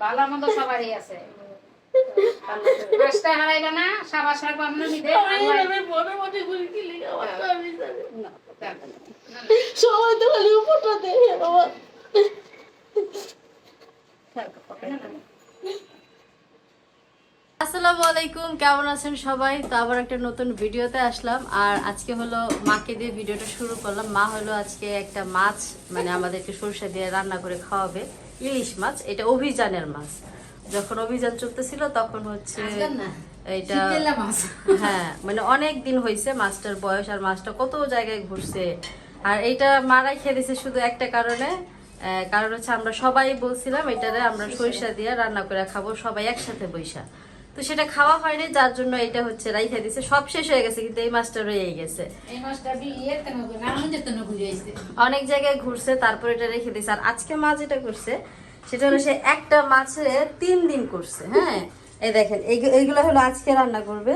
ভালো মন্দ সবারই আছে না দরকার নেই। সবাই তো খালি উপরটা দেখে। আসসালামু আলাইকুম কেমন আছেন সবাই? তো আবার একটা নতুন ভিডিওতে আসলাম। আর আজকে হলো মাকে দিয়ে ভিডিওটা শুরু করলাম। মা হলো আজকে একটা মাছ মানে আমাদেরকে সরষে দিয়ে রান্না করে খাওয়াবে। ইলিশ মাছ এটা অভিযানের মাছ। যখন অভিযান চলতেছিল তখন হচ্ছে এটা হ্যাঁ মানে অনেক দিন হয়েছে মাছটার বয়স আর মাছটা কত জায়গায় ঘুরছে। আর এইটা মারাই খেয়ে দিছে শুধু একটা কারণে। কারণ হচ্ছে আমরা সবাই বলছিলাম এটারে আমরা সরিষা। দিয়ে রান্না করে খাব সবাই একসাথে বৈশা তো সেটা খাওয়া হয়নি যার জন্য এটা হচ্ছে রাইখা দিছে। সব শেষ হয়ে গেছে কিন্তু এই মাছটা রয়ে গেছে। অনেক জায়গায় ঘুরছে তারপর এটা রেখে দিছে। আর আজকে মা যেটা করছে সেটা হলো সে একটা মাছে তিন দিন করছে হ্যাঁ? এই দেখেন এইগুলো হলো আজকে রান্না করবে।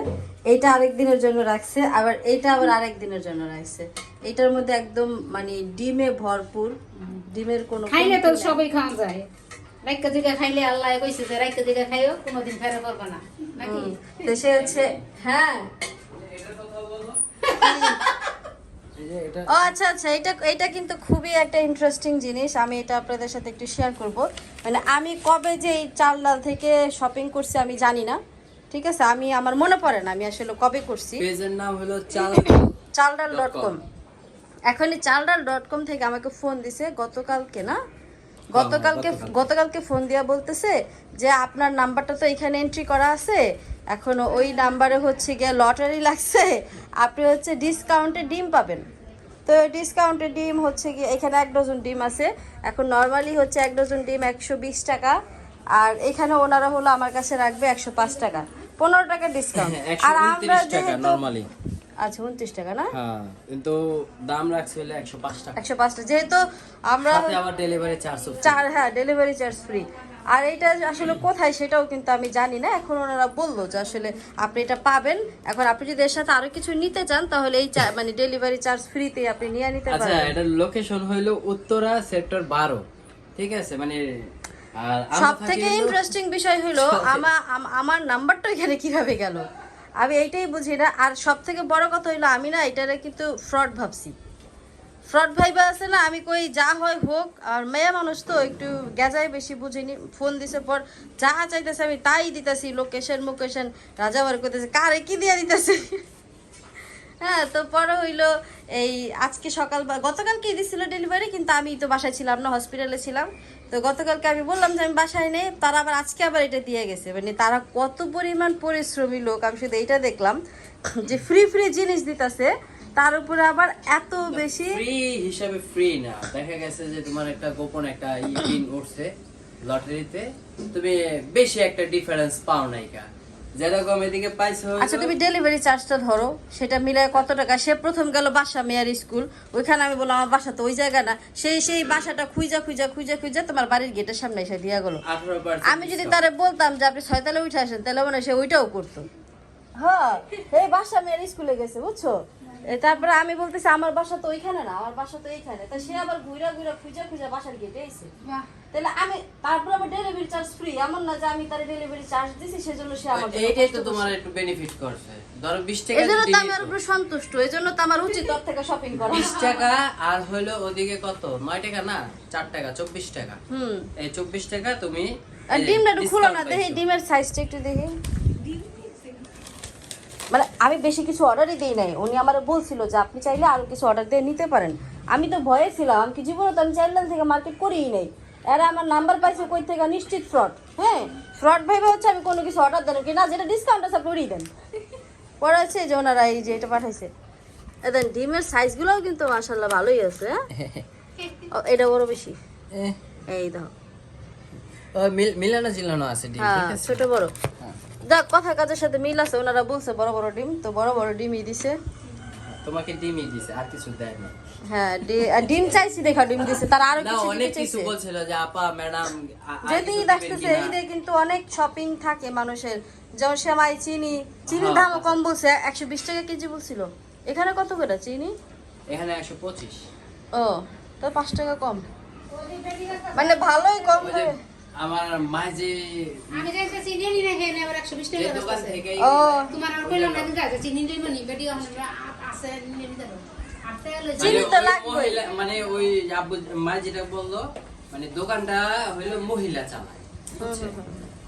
এইটা আরেক দিনের জন্য রাখছে আবার এইটা আবার আরেক দিনের জন্য রাখছে। এইটার মধ্যে একদম মানে ডিমে ভরপুর ডিমের কোনো খাইলে তো। সবই খাওয়া যায়। রাইকা জিগা খাইলে আল্লাহ কইছে যে রাইকা জিগা খাইও কোনোদিন ফেরা করবে না। নাকি? হুম। হচ্ছে হ্যাঁ। ও আচ্ছা আচ্ছা এটা এটা কিন্তু খুবই একটা ইন্টারেস্টিং জিনিস। আমি এটা আপনাদের সাথে একটু শেয়ার করব। মানে আমি কবে যে এই চাল ডাল থেকে শপিং করছি আমি জানি না। ঠিক আছে? আমি আমার মনে পড়ে না আমি আসলে কবে করছি। পেজের নাম হলো চাল চালডাল ডট কম এখনই চালডাল ডট কম থেকে আমাকে ফোন দিছে গতকালকে না? গতকালকে গতকালকে ফোন দিয়া বলতেছে যে আপনার নাম্বারটা তো এখানে এন্ট্রি করা আছে। এখন ওই নাম্বারে হচ্ছে গিয়ে লটারি লাগছে। আপনি হচ্ছে ডিসকাউন্টে ডিম পাবেন। তো ডিসকাউন্টে ডিম হচ্ছে গিয়ে এখানে এক ডজন ডিম আছে। এখন নর্মালি হচ্ছে এক ডজন ডিম একশো বিশ টাকা। আর এখানে ওনারা হলো আমার কাছে রাখবে একশো পাঁচ টাকা। পনেরো টাকা ডিসকাউন্ট আর আমরা যেহেতু আচ্ছা উনত্রিশ টাকা না? হ্যাঁ কিন্তু দাম রাখছে হলে একশো পাঁচ টাকা। একশো পাঁচটা যেহেতু আমরা আবার ডেলিভারি চারশো চার হ্যাঁ ডেলিভারি চার্জ ফ্রি আর এটা আসলে কোথায় সেটাও কিন্তু আমি জানি না। এখন ওনারা বলল যে আসলে আপনি এটা পাবেন। এখন আপনি যদি এর সাথে আরও কিছু নিতে চান তাহলে এই মানে ডেলিভারি চার্জ ফ্রিতে আপনি নিয়ে নিতে আচ্ছা পারেন এটার লোকেশন হলো উত্তরা সেক্টর বারো। ঠিক আছে? মানে সব থেকে ইন্টারেস্টিং বিষয় হলো আমার আম- আমার নাম্বারটা এখানে কীভাবে গেল? আমি এইটাই বুঝি না। আর সব থেকে বড় কথা হইল, আমি না এটারে কিন্তু ফ্রড ভাবছি। ফ্রড ভাইবা আছে না, আমি কই যা হয় হোক, আর মেয়ে মানুষ তো একটু গেজাই বেশি বুঝিনি। ফোন দিছে পর, যা চাইতেছে আমি তাই দিতেছি লোকেশন মোকেশন রাজাবার করতেছে, কারে কি দিয়ে দিতেছি? হ্যাঁ তো পরে হইল এই আজকে সকাল বা গতকালকে দিছিল ডেলিভারি কিন্তু আমি তো বাসায় ছিলাম না হসপিটালে ছিলাম। তো গতকালকে আমি বললাম যে আমি বাসায় নেই তারা আবার আজকে আবার এটা দিয়ে গেছে। মানে তারা কত পরিমাণ পরিশ্রমী লোক আমি শুধু এইটা দেখলাম যে ফ্রি ফ্রি জিনিস দিতেছে তার উপরে আবার এত বেশি ফ্রি হিসাবে ফ্রি না। দেখা গেছে যে তোমার একটা গোপন একটা ইন উঠছে লটারিতে। তুমি বেশি একটা ডিফারেন্স পাও নাই কা যেরকম এদিকে পাইছো আচ্ছা তুমি ডেলিভারি চার্জটা ধরো। সেটা মিলে কত টাকা? সে প্রথম গেল বাসা মেয়ার স্কুল। ওইখানে আমি বললাম আমার বাসা তো ওই জায়গা না। সেই সেই বাসাটা খুঁজা খুঁজা খুঁজা খুঁজা তোমার বাড়ির গেটের সামনে এসে দিয়া গেলো। আমি যদি তারে বলতাম যে আপনি ছয়তলা উঠে আসেন তাহলে মনে হয় সে ওইটাও করতো। হ্যাঁ এই বাসা মেয়ার স্কুলে গেছে বুঝছ? তারপরে আমি বলতেছি আমার বাসা তো ওইখানে না আমার বাসা তো এইখানে। তা সে আবার ঘুরা ঘুরা খুঁজা খুঁজা বাসার গেটে এসে তাহলে আমি তারপর আবার ডেলিভারি চার্জ ফ্রি এমন না যে আমি তার ডেলিভারি চার্জ দিছি সেজন্য সে আমার এইটাই তো তোমার একটু বেনিফিট করছে। ধরো বিশ টাকা এই জন্য তো দিয়ে আমি উপরে সন্তুষ্ট এই জন্য তো আমার উচিত ওর থেকে শপিং করা। বিশ টাকা আর হইল ওদিকে কত? নয় টাকা না? চার টাকা চব্বিশ টাকা। হুম। এই চব্বিশ টাকা তুমি ডিমটা একটু খুলো না দেখি। ডিমের সাইজটা একটু দেখি। মানে আমি বেশি কিছু অর্ডারই দিই নাই। উনি আমার বলছিল যে আপনি চাইলে আরও কিছু অর্ডার দিয়ে নিতে পারেন। আমি তো ভয়ে ছিলাম। আমি কি জীবনে তো আমি চাইলাম থেকে মার্কেট করিই নাই। এরা আমার নাম্বার পাইছে কই থেকে? নিশ্চিত ফ্রড হ্যাঁ ফ্রড ভেবে হচ্ছে আমি কোনো কিছু অর্ডার দেন কি না যেটা ডিসকাউন্ট আছে আপনি দেন। পরে আছে যে ওনারা এই যে এটা পাঠাইছে। দেন ডিমের সাইজগুলোও কিন্তু মাসাল্লাহ ভালোই আছে হ্যাঁ? এটা বড় বেশি। এই দাও। ও, মিল- মিলানো ঝিলানো আছে ডিম হ্যাঁ ঠিক আছে। ছোট বড়। যাক কথা কাজের সাথে মিল আছে ওনারা বলছে বড় বড় ডিম তো বড় বড় ডিমই দিছে। তোমাকে ডিমই দিছে আর কিছু দেয় না। হ্যাঁ ডিম চাইছি দেখা ডিম দিছে তার আরও কিছু অনেক কিছু বলছিল যে আপা ম্যাডাম যেহেতু ঈদ আসতেছে ঈদে কিন্তু অনেক শপিং থাকে মানুষের। যেমন সেমাই চিনি চিনির হ্যাঁ, আচ্ছা। কম বলছে একশো বিশ টাকা কেজি বলছিল। এখানে কত করে চিনি? এখানে একশো পঁচিশ। ও তো পাঁচ টাকা কম। মানে ভালোই কম হয় আমার মা যে আমি যাইতে চিনি নি রে হেনে আবার 120 টাকা দোকান থেকে ও। তোমার আর কইলাম না চিনি নি বেটি আমরা আছে নিয়ে নিতে দাও চিনি মানে তো। মহিলা- মানে ওই আব্বু মা যেটা বলল মানে দোকানটা হইল মহিলা চালায়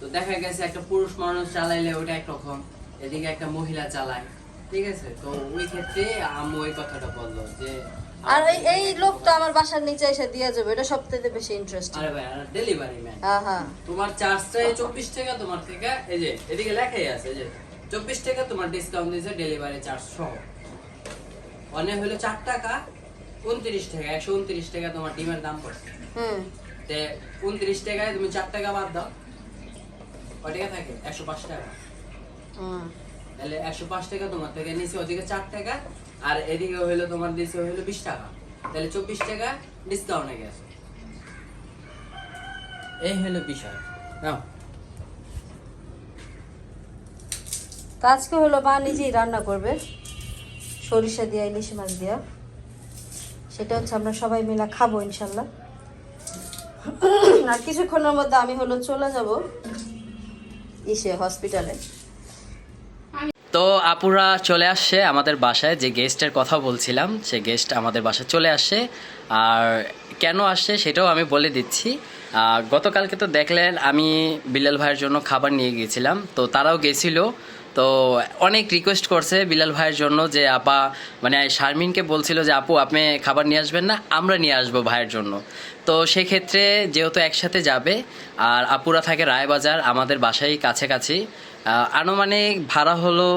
তো দেখা গেছে একটা পুরুষ মানুষ চালাইলে ওটা একরকম এদিকে একটা মহিলা চালায় ঠিক আছে? তো ওই ক্ষেত্রে আম্মু ওই কথাটা বলল যে আর এই এই লোক তো আমার বাসার নিচে এসে দিয়ে যাবে এটা সবথেকে বেশি ইন্টারেস্টিং আরে ভাই ডেলিভারি ম্যান হ্যাঁ হ্যাঁ। তোমার চার্জটা চব্বিশ টাকা তোমার থেকে এই যে এদিকে লেখাই আছে এই যে চব্বিশ টাকা তোমার ডিসকাউন্ট দিয়েছে ডেলিভারি চার্জ সহ। অনেক হলো চার টাকা উনত্রিশ টাকা একশো উনত্রিশ টাকা তোমার ডিমের দাম পড়ছে। হুম। তে উনত্রিশ টাকায় তুমি চার টাকা বাদ দাও। কয় টাকা থাকে? একশো পাঁচ টাকা। হুম। তাহলে একশো পাঁচ টাকা তোমার থেকে নিচে ওদিকে চার টাকা আর এদিকে হইল তোমার নিচে হইল বিশ টাকা। তাহলে চব্বিশ টাকা ডিসকাউন্টে গেছে। এই হলো বিষয়। নাও। তো আজকে হলো মা নিজেই রান্না করবে। সরিষা দিয়া, ইলিশ মাছ দিয়া। সেটা হচ্ছে আমরা সবাই মিলে খাব ইনশাল্লাহ। আর কিছুক্ষণের মধ্যে আমি হলো চলে যাব ইসে হসপিটালে আপুরা চলে আসছে আমাদের বাসায়, যে গেস্টের কথা বলছিলাম, সে গেস্ট আমাদের বাসায় চলে আসছে। আর কেন আসছে সেটাও আমি বলে দিচ্ছি। গতকালকে তো দেখলেন, আমি বিলাল ভাইয়ের জন্য খাবার নিয়ে গিয়েছিলাম। তো তারাও গেছিল। তো অনেক রিকোয়েস্ট করছে বিলাল ভাইয়ের জন্য যে, আপা মানে শারমিনকে বলছিল যে, আপু, আপনি খাবার নিয়ে আসবেন না, আমরা নিয়ে আসব ভাইয়ের জন্য। তো সেক্ষেত্রে যেহেতু একসাথে যাবে, আর আপুরা থাকে রায়বাজার, আমাদের বাসায় কাছাকাছি আনুমানিক ভাড়া হলো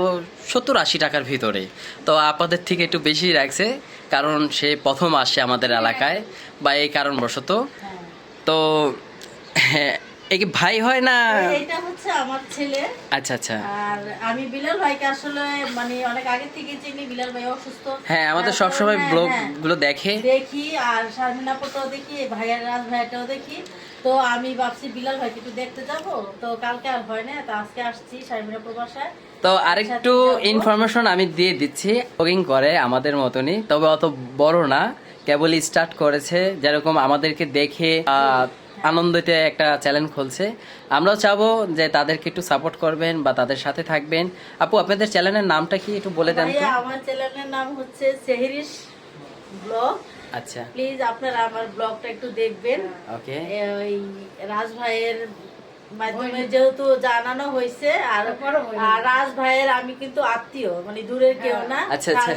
সত্তর আশি টাকার ভিতরে। তো আপাদের থেকে একটু বেশি রাখছে কারণ সে প্রথম আসে আমাদের এলাকায় বা এই কারণবশত। তো হ্যাঁ, এ কি ভাই হয় না? এটা হচ্ছে আমার ছেলে। আচ্ছা আচ্ছা। আর আমি বিলাল ভাইকে আসলে মানে অনেক আগে থেকে চিনি বিলাল ভাই অসুস্থ। হ্যাঁ আমাদের সব সময় হ্যাঁ, ব্লগ হ্যাঁ। গুলো দেখে। দেখি আর শারমিন আপুটাও দেখি ভাইয়ার রাজ ভাইয়াটাও দেখি। তো আমি ভাবছি বিলাল ভাইকে একটু দেখতে যাব? তো কালকে আর হয় না তো আজকে আসছি শারমিন আপুর বাসায় তো আরেকটু ইনফরমেশন আমি দিয়ে দিচ্ছি ব্লগিং করে আমাদের মতনই। তবে অত বড় না কেবলই স্টার্ট করেছে যেরকম আমাদেরকে দেখে আনন্দতে একটা চ্যানেল খুলছে। আমরাও চাবো যে তাদেরকে একটু সাপোর্ট করবেন বা তাদের সাথে থাকবেন। আপু আপনাদের চ্যানেলের নামটা কি একটু বলে দেন আমার চ্যানেলের নাম হচ্ছে সেহরিশ ব্লগ। আচ্ছা। প্লিজ আপনারা আমার ব্লগটা একটু দেখবেন। ওকে। ওই রাজ ভাইয়ের মাধ্যমে যেহেতু জানানো হয়েছে আর আর রাজ ভাইয়ের আমি কিন্তু আত্মীয় মানে দূরের কেউ না। আচ্ছা, আচ্ছা।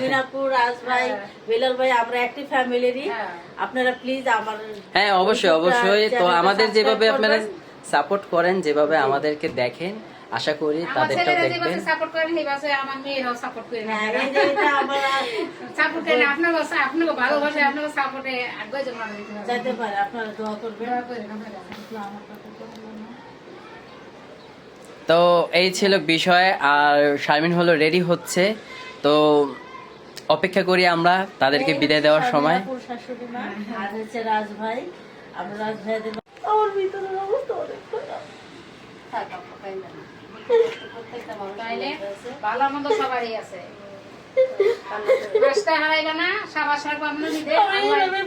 রাজ ভাই বেলাল ভাই আমরা একটি ফ্যামিলিরই। আপনারা প্লিজ আমার হ্যাঁ অবশ্যই অবশ্যই। তো আমাদের যেভাবে আপনারা সাপোর্ট করেন যেভাবে আমাদেরকে দেখেন আশা করি তাদেরটাও দেখবেন। সাপোর্ট করেন আমার মেয়েরাও সাপোর্ট করে হ্যাঁ সাপোর্ট করেন আপনাকে ভালোবাসে আপনাকে সাপোর্টে পারি। আপনারা দোয়া করবেন। তো এই ছিল বিষয় আর শারমিন হলো রেডি হচ্ছে। তো অপেক্ষা করি আমরা তাদেরকে বিদায় দেওয়ার সময়। আর হচ্ছে রাজ ভাই। আমরা রাজ ভাইদের আমার ভিতরের অবস্থা অনেক খারাপ থাক আপা, কাইন্না না। আছে। ভালো মন্দ সবারই আছে রাস্তায় হারাইবে না সাবাস সারবো আমরা নিজে আল্লাহ- এভাবে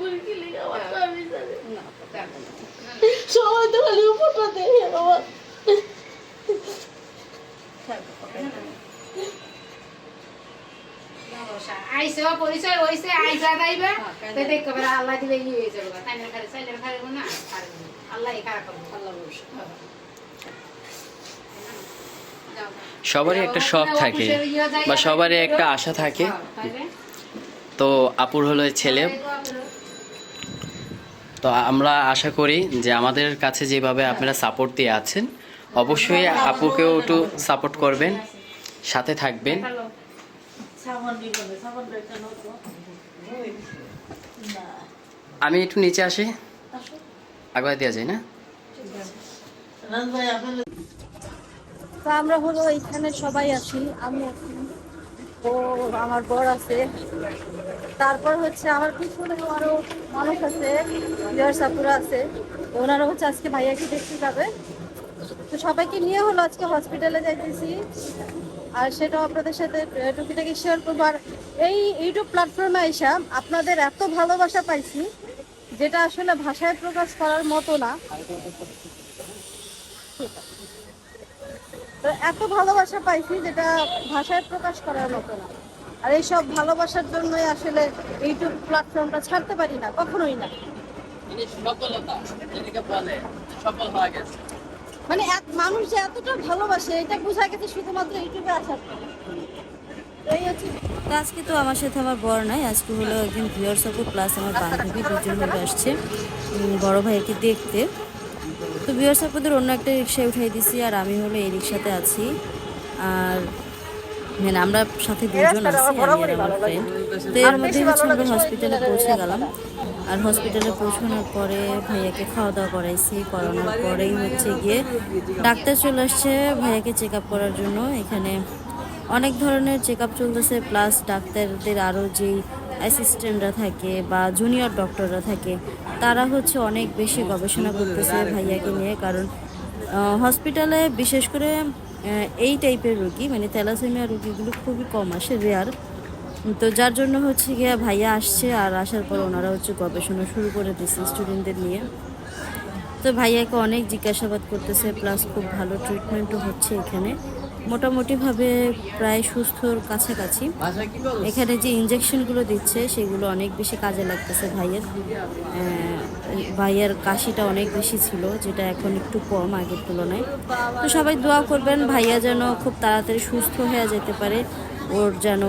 করে কি লিখে আমার তো আমি জানি না, থাক না। সবাই তো খালি উপরটা দেখে আমার থাক আপা, কাইন্না না। ভরসা। আইসে ও পরিচয় হইছে আইসা যাইবে তো দেখ আল্লাহ দিলে ই হয়ে যাবে তাই না খালি চাইলে খাইব না আল্লাহ খারাপ করবে আল্লাহ। সবারই একটা শখ থাকে বা সবারই একটা আশা থাকে। তো আপুর হলো ছেলে। তো আমরা আশা করি যে আমাদের কাছে যেভাবে আপনারা সাপোর্ট দিয়ে আছেন অবশ্যই আপুকেও একটু সাপোর্ট করবেন সাথে থাকবেন। আমি একটু নিচে আসি। আসো। আগে দেওয়া যায় না? তো আমরা হলো এখানে সবাই আছি, আমি ও আমার বর আছে। তারপর হচ্ছে আমার পিছনে আরও মানুষ আছে, বিহার সাপুরা আছে, ওনারা হচ্ছে আজকে ভাইয়াকে দেখতে যাবে। তো সবাইকে নিয়ে হলো আজকে হসপিটালে যাইতেছি। আর সেটাও আপনাদের সাথে টুকিটাকি শেয়ার করব। আর এই ইউটিউব প্ল্যাটফর্মে আইসা আপনাদের এত ভালোবাসা পাইছি, যেটা আসলে ভাষায় প্রকাশ করার মতো না। তো এত ভালোবাসা পাইছি যেটা ভাষায় প্রকাশ করার মতো না। আর এইসব ভালোবাসার জন্যই আসলে ইউটিউব প্ল্যাটফর্মটা ছাড়তে পারি না কখনোই না। গেছে। মানে এক মানুষ যে এতটা ভালোবাসে এটা বোঝা গেছে শুধুমাত্র ইউটিউবে আসার এই হচ্ছে আজকে তো আমার সাথে আমার বর নাই আজকে হলো একজন ভিউয়ার সাপোর্ট প্লাস আমার বান্ধবী দুজন মিলে আসছে। বড় ভাইকে দেখতে। তো ভিউয়ার সাপোর্টের অন্য একটা রিক্সায় উঠাই দিছি আর আমি হলো এই রিক্সাতে আছি। আর মানে আমরা সাথে দুজন আছি আমি আর আমার ফ্রেন্ড তো এর মধ্যে হচ্ছে আমরা হসপিটালে পৌঁছে গেলাম। আর হসপিটালে পৌঁছানোর পরে ভাইয়াকে খাওয়া দাওয়া করাইছি করানোর পরেই হচ্ছে গিয়ে ডাক্তার চলে আসছে ভাইয়াকে চেক আপ করার জন্য। এখানে অনেক ধরনের চেক আপ চলতেছে প্লাস ডাক্তারদের আরও যেই অ্যাসিস্ট্যান্টরা থাকে বা জুনিয়র ডক্টররা থাকে তারা হচ্ছে অনেক বেশি গবেষণা করতেছে ভাইয়াকে নিয়ে, কারণ হসপিটালে বিশেষ করে এই টাইপের রোগী মানে থ্যালাসেমিয়া রোগীগুলো খুবই কম আসে রেয়ার তো যার জন্য হচ্ছে গিয়ে ভাইয়া আসছে আর আসার পর ওনারা হচ্ছে গবেষণা শুরু করে দিচ্ছে স্টুডেন্টদের নিয়ে। তো ভাইয়াকে অনেক জিজ্ঞাসাবাদ করতেছে প্লাস খুব ভালো ট্রিটমেন্টও হচ্ছে এখানে। মোটামুটিভাবে প্রায় সুস্থর কাছাকাছি। এখানে যে ইঞ্জেকশনগুলো দিচ্ছে, সেগুলো অনেক বেশি কাজে লাগতেছে ভাইয়ের। ভাইয়ের কাশিটা অনেক বেশি ছিল, যেটা এখন একটু কম আগের তুলনায়। তো সবাই দোয়া করবেন, ভাইয়া যেন খুব তাড়াতাড়ি সুস্থ হয়ে যেতে পারে, ওর যেন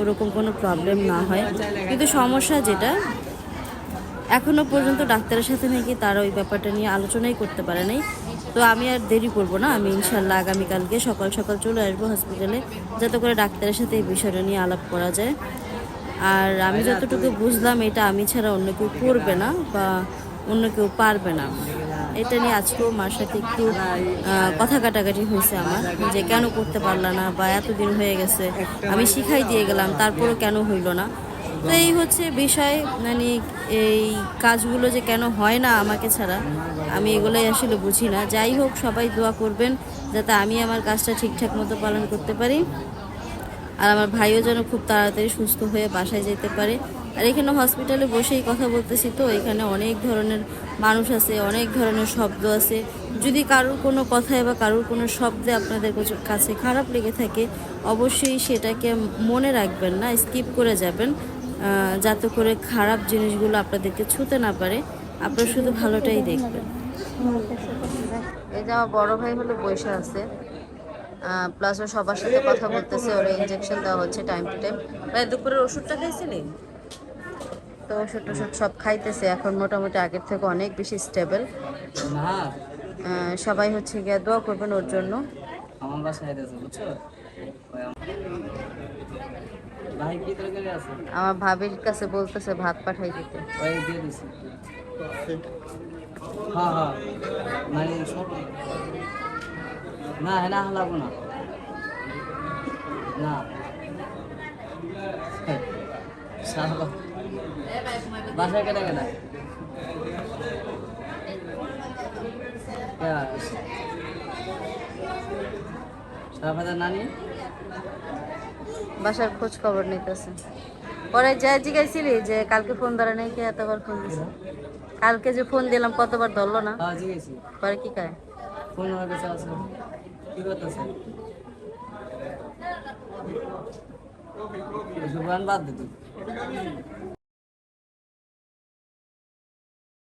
ওরকম কোনো প্রবলেম না হয়। কিন্তু সমস্যা যেটা এখনও পর্যন্ত ডাক্তারের সাথে নাকি তারা ওই ব্যাপারটা নিয়ে আলোচনাই করতে পারে নাই। তো আমি আর দেরি করব না। আমি ইনশাল্লাহ আগামীকালকে সকাল সকাল চলে আসব হসপিটালে যাতে করে ডাক্তারের সাথে এই বিষয়টা নিয়ে আলাপ করা যায়। আর আমি যতটুকু বুঝলাম, এটা আমি ছাড়া অন্য কেউ করবে না বা অন্য কেউ পারবে না। এটা নিয়ে আজকেও মার সাথে একটু কথা কাটাকাটি হয়েছে আমার, যে কেন করতে পারলা না বা এতদিন হয়ে গেছে। আমি শিখাই দিয়ে গেলাম, তারপরও কেন হইল না। তো এই হচ্ছে বিষয় মানে এই কাজগুলো যে কেন হয় না আমাকে ছাড়া, আমি এগুলোই আসলে বুঝি না। যাই হোক, সবাই দোয়া করবেন যাতে আমি আমার কাজটা ঠিকঠাক মতো পালন করতে পারি। আর আমার ভাইও যেন খুব তাড়াতাড়ি সুস্থ হয়ে বাসায় যেতে পারে। আর এখানে হসপিটালে বসেই কথা বলতেছি তো, এখানে অনেক ধরনের মানুষ আছে, অনেক ধরনের শব্দ আছে। যদি কারোর কোনো কথায় বা কারোর কোনো শব্দে আপনাদের কাছে- খারাপ লেগে থাকে, অবশ্যই সেটাকে মনে রাখবেন না, স্কিপ করে যাবেন। যাতে করে খারাপ জিনিসগুলো আপনাদেরকে ছুতে না পারে আপনারা শুধু ভালোটাই দেখবেন। এই যে আমার বড় ভাই হলো বসে আছে। প্লাস ও সবার সাথে কথা বলতেছে ওর ইঞ্জেকশন দেওয়া হচ্ছে টাইম টু টাইম ভাই দুপুরের ওষুধটা খাইছিলি তো ওষুধ টষুধ সব খাইতেছে এখন মোটামুটি আগের থেকে অনেক বেশি স্টেবল সবাই হচ্ছে গিয়ে দোয়া করবেন ওর জন্য। আমার বাসায় বুঝছ? ভাই কি তরকারি আছে আমার ভাবির কাছে বলতেছে ভাত পাঠাই দিতে ওই দিয়ে দিছি হ্যাঁ হ্যাঁ মানে সব না হ্যাঁ হালাবো না না সারা বাসায় কেটে কেটে সারা নানি? বাসার খোঁজ খবর নিতেছে। পরে যা জিজ্ঞাসিলি যে কালকে ফোন ধরে নাই কে এতবার ফোন দিছে? কালকে যে ফোন দিলাম কতবার ধরলো না? হ্যাঁ পরে কি কায়? ফোন আমার কাছে আছে। কি করতেছে? জুবান বাদ দে তুই